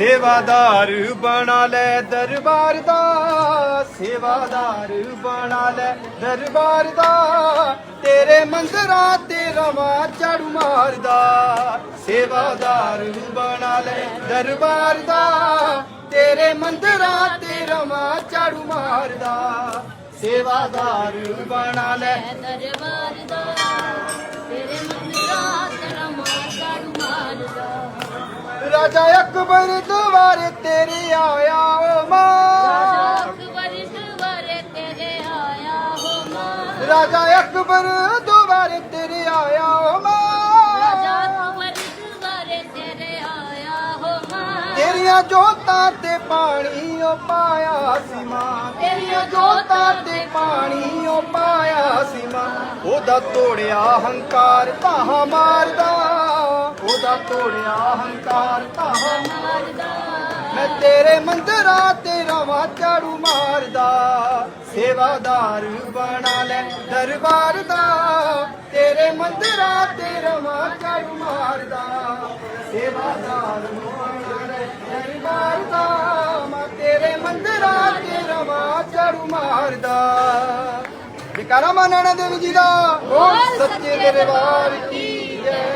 ਸੇਵਾਦਾਰ ਬਣਾ ਲੈ ਦਰਬਾਰ ਦਾ, ਸੇਵਾਦਾਰ ਬਣਾ ਲੈ ਦਰਬਾਰ ਦਾ। ਤੇਰੇ ਮੰਦਰਾਂ ਤੇ ਰਵਾਂ ਝਾੜੂ ਮਾਰਦਾ, ਸੇਵਾਦਾਰ ਬਣਾ ਲੈ ਦਰਬਾਰ ਦਾ। ਤੇਰੇ ਮੰਦਰਾ ਤੇ ਰਵਾਂ ਝਾੜੂ ਮਾਰਦਾ, ਸੇਵਾਦਾਰ ਬਣਾ ਲੈ ਦਰਬਾਰ ਦਾ। ਰਾਜਾ ਅਕਬਰ ਦੁਆਰੇ ਤੇਰੇ ਆਇਆ ਓ ਮਾਂ। ਅਕਬਰ ਸਵਾਰੇ ਤੇਰੇ ਆਇਆ ਹੋ ਮਾਂ। ਰਾਜਾ ਅਕਬਰ ਦੁਆਰੇ ਤੇਰੇ ਆਇਆ ਓ ਰਾਜਾ ਮਾਂ ਅਕਬਰ ਸਵਾਰੇ ਤੇਰੇ ਆਇਆ ਹੋ ਮਾਂ। ਤੇਰੀਆਂ ਜੋਤਾਂ ਤੇ ਪਾਣੀ ਓ ਪਾਇਆ ਸੀ ਮਾਂ। ਤੇਰੀਆਂ ਜੋਤਾਂ ਤੇ ਪਾਣੀ ਓ ਪਾਇਆ ਸੀ ਮਾਂ। ਉਹਦਾ ਤੋੜਿਆ ਹੰਕਾਰ ਤਾਹਾ ਮਾਰਦਾ। ਉਹਦਾ ਤੋੜਿਆ ਹੰਕਾਰ ਤਾਹਾ ਮਾਰਦਾ? ਮੈਂ ਤੇਰੇ ਮੰਦਰਾਂ ਤੇ ਰਵਾਂ ਝਾੜੂ ਮਾਰਦਾ। ਸੇਵਾਦਾਰ ਬਣਾ ਲੈ ਦਰਬਾਰ ਦਾ। ਤੇਰੇ ਮੰਦਰਾਂ ਤੇ ਰਵਾਂ ਝਾੜੂ ਮਾਰਦਾ। ਸੇਵਾਦਾਰ ਬਣਾ ਲੈ ਦਰਬਾਰ ਦਾ। ਮੈਂ ਤੇਰੇ ਮੰਦਰਾਂ ਤੇ ਰਵਾਂ ਝਾੜੂ ਮਾਰਦਾ। ਜਕਾਰਾ ਮਾਨਣਾ ਦੇਵੀ ਜੀ ਦਾ। ਬੋਲ ਸੱਚੇ ਦਰਬਾਰ ਕੀ ਜੈ?